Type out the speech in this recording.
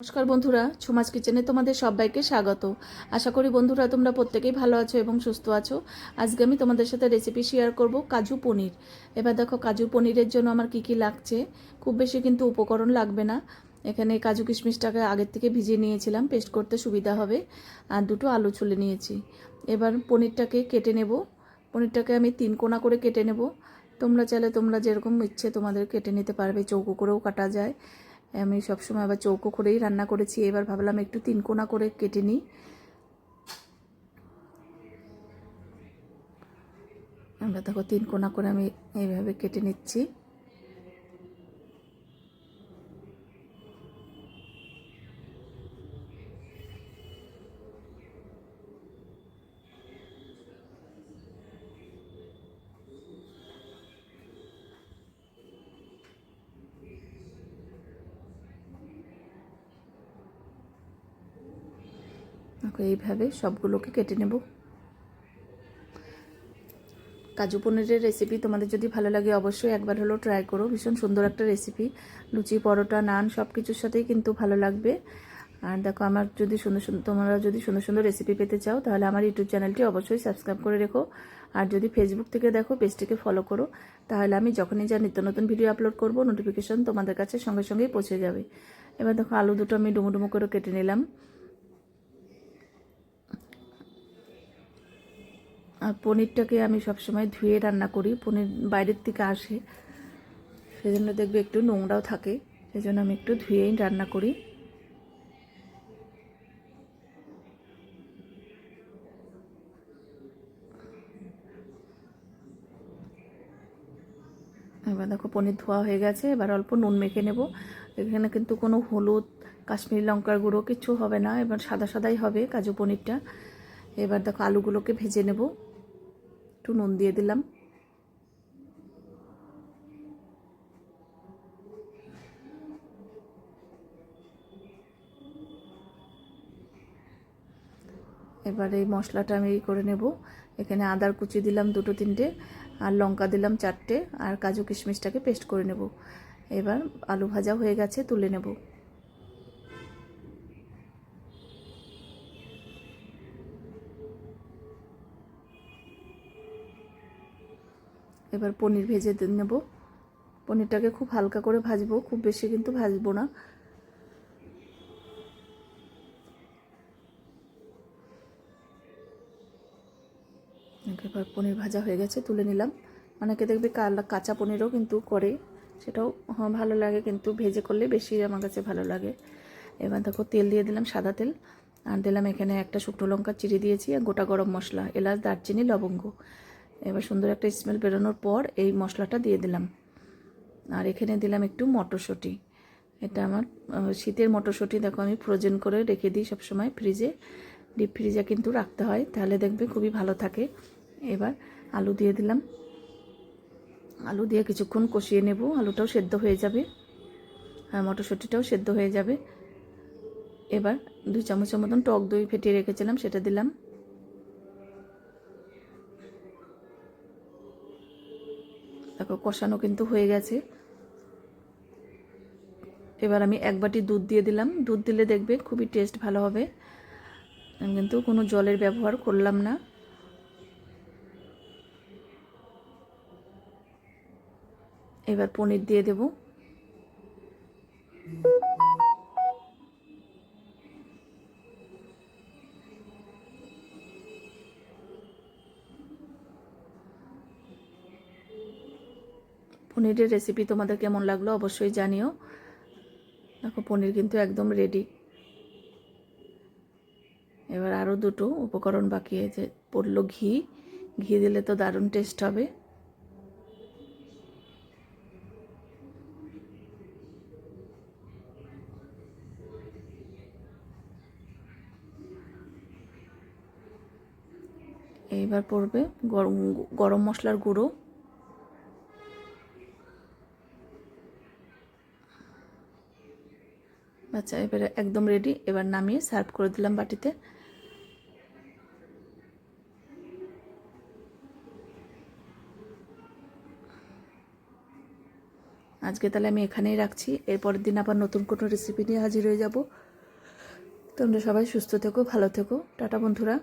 নমস্কার বন্ধুরা, ছুমাস কিচেনে তোমাদের সবাইকে স্বাগত। আশা করি বন্ধুরা তোমরা প্রত্যেকেই ভালো আছো এবং সুস্থ আছো। আজকে আমি তোমাদের সাথে রেসিপি শেয়ার করব কাজু পনির। এবার দেখো, কাজু পনিরের জন্য আমার কি কি লাগছে? খুব বেশি কিন্তু উপকরণ লাগবে না। এখানে কাজু কিশমিশটাকে আগের থেকে ভিজিয়ে নিয়েছিলাম পেস্ট করতে সুবিধা হবে। আর দুটো আলু ছুলে নিয়েছি। এবার পনিরটাকে কেটে নেব। পনিরটাকে আমি তিন কোনা করে কেটে নেব। তোমরা চাইলে তোমরা যেরকম ইচ্ছে তোমাদের কেটে নিতে পারবে, চৌকো করেও কাটা যায়। আমি সবসময় আবার চৌকো করেই রান্না করেছি। এবার ভাবলাম একটু তিন কোনা করে কেটে নিই। আমরা দেখো তিন কোনা করে আমি এইভাবে কেটে নিচ্ছি। দেখো, এইভাবে সবগুলোকে কেটে নেব। কাজু পনিরের রেসিপি তোমাদের যদি ভালো লাগে অবশ্যই একবার হলেও ট্রাই করো। ভীষণ সুন্দর একটা রেসিপি লুচি, পরোটা, নান সব কিছুর সাথেই কিন্তু ভালো লাগবে। আর দেখো, আমার যদি সুন্দর সুন্দর তোমরা যদি সুন্দর সুন্দর রেসিপি পেতে চাও, তাহলে আমার ইউটিউব চ্যানেলটি অবশ্যই সাবস্ক্রাইব করে রেখো। আর যদি ফেসবুক থেকে দেখো পেজটিকে ফলো করো, তাহলে আমি যখনই যা নিত্য নতুন ভিডিও আপলোড করব নোটিফিকেশন তোমাদের কাছে সঙ্গে সঙ্গেই পৌঁছে যাবে। এবার দেখো, আলু দুটো আমি ডুমো ডুমো করে কেটে নিলাম। পনিরটাকে আমি সবসময় ধুয়ে রান্না করি, পনির বাইরের থেকে আসে। সেজন্য দেখবে একটু নোংরাও থাকে, সেজন্য আমি একটু ধুয়েই রান্না করি। এবার দেখো পনির ধোয়া হয়ে গেছে, এবার অল্প নুন মেখে নেব। এখানে কিন্তু কোনো হলুদ, কাশ্মীরি লঙ্কার গুঁড়ো কিছু হবে না, এবার সাদা সাদাই হবে কাজু পনিরটা। এবার দেখো আলুগুলোকে ভেজে নেব। একটু নুন দিয়ে দিলাম। এবার এই মশলাটা আমি করে নেব। এখানে আদার কুচি দিলাম দুটো তিনটে, আর লঙ্কা দিলাম চারটে, আর কাজু কিশমিশটাকে পেস্ট করে নেব। এবার আলু ভাজা হয়ে গেছে, তুলে নেব। এবার পনির ভেজে নেব। পনিরটাকে খুব হালকা করে ভাজবো, খুব বেশি কিন্তু ভাজবো না। এবার পনির ভাজা হয়ে গেছে, তুলে নিলাম। অনেকে দেখবে কালা কাঁচা পনিরও কিন্তু করে, সেটাও হ্যাঁ ভালো লাগে কিন্তু ভেজে করলে বেশি আমার কাছে ভালো লাগে। এবার দেখো, তেল দিয়ে দিলাম সাদা তেল। আর দিলাম এখানে একটা শুকনো লঙ্কা চিড়ে দিয়েছি, আর গোটা গরম মশলা, এলাচ, দারচিনি, লবঙ্গ। এবার সুন্দর একটা স্মেল বেরোনোর পর এই মশলাটা দিয়ে দিলাম। আর এখানে দিলাম একটু মটরশুঁটি। এটা আমার শীতের মটরশুঁটি, দেখো আমি ফ্রোজেন করে রেখে দিই সবসময় ফ্রিজে ডিপ ফ্রিজে কিন্তু রাখতে হয়, তাহলে দেখবে খুবই ভালো থাকে। এবার আলু দিয়ে দিলাম। আলু দিয়ে কিছুক্ষণ কষিয়ে নেব, আলুটাও সেদ্ধ হয়ে যাবে। আর মটরশুঁটিটাও সেদ্ধ হয়ে যাবে। এবার দুই চামচের মতন টক দই ফেটিয়ে রেখেছিলাম, সেটা দিলাম। দেখো কষানো কিন্তু হয়ে গেছে। এবার আমি এক বাটি দুধ দিয়ে দিলাম। দুধ দিলে দেখবে খুবই টেস্ট ভালো হবে। আমি কিন্তু কোনো জলের ব্যবহার করলাম না। এবার পনির দিয়ে দেব। পনিরের রেসিপি তোমাদের কেমন লাগল অবশ্যই জানিও। দেখো, পনির কিন্তু একদম রেডি এবার আরও দুটো উপকরণ বাকি আছে। পড়ল ঘি। ঘি দিলে তো দারুণ টেস্ট হবে। এইবার পড়বে গরম গরম মশলার গুঁড়ো। আচ্ছা এবারে একদম রেডি এবার নামিয়ে সার্ভ করে দিলাম বাটিতে। আজকে তাহলে আমি এখানেই রাখছি। এরপরের দিন আবার নতুন কোনো রেসিপি নিয়ে হাজির হয়ে যাব। তোমরা সবাই সুস্থ থেকো, ভালো থেকো। টাটা বন্ধুরা।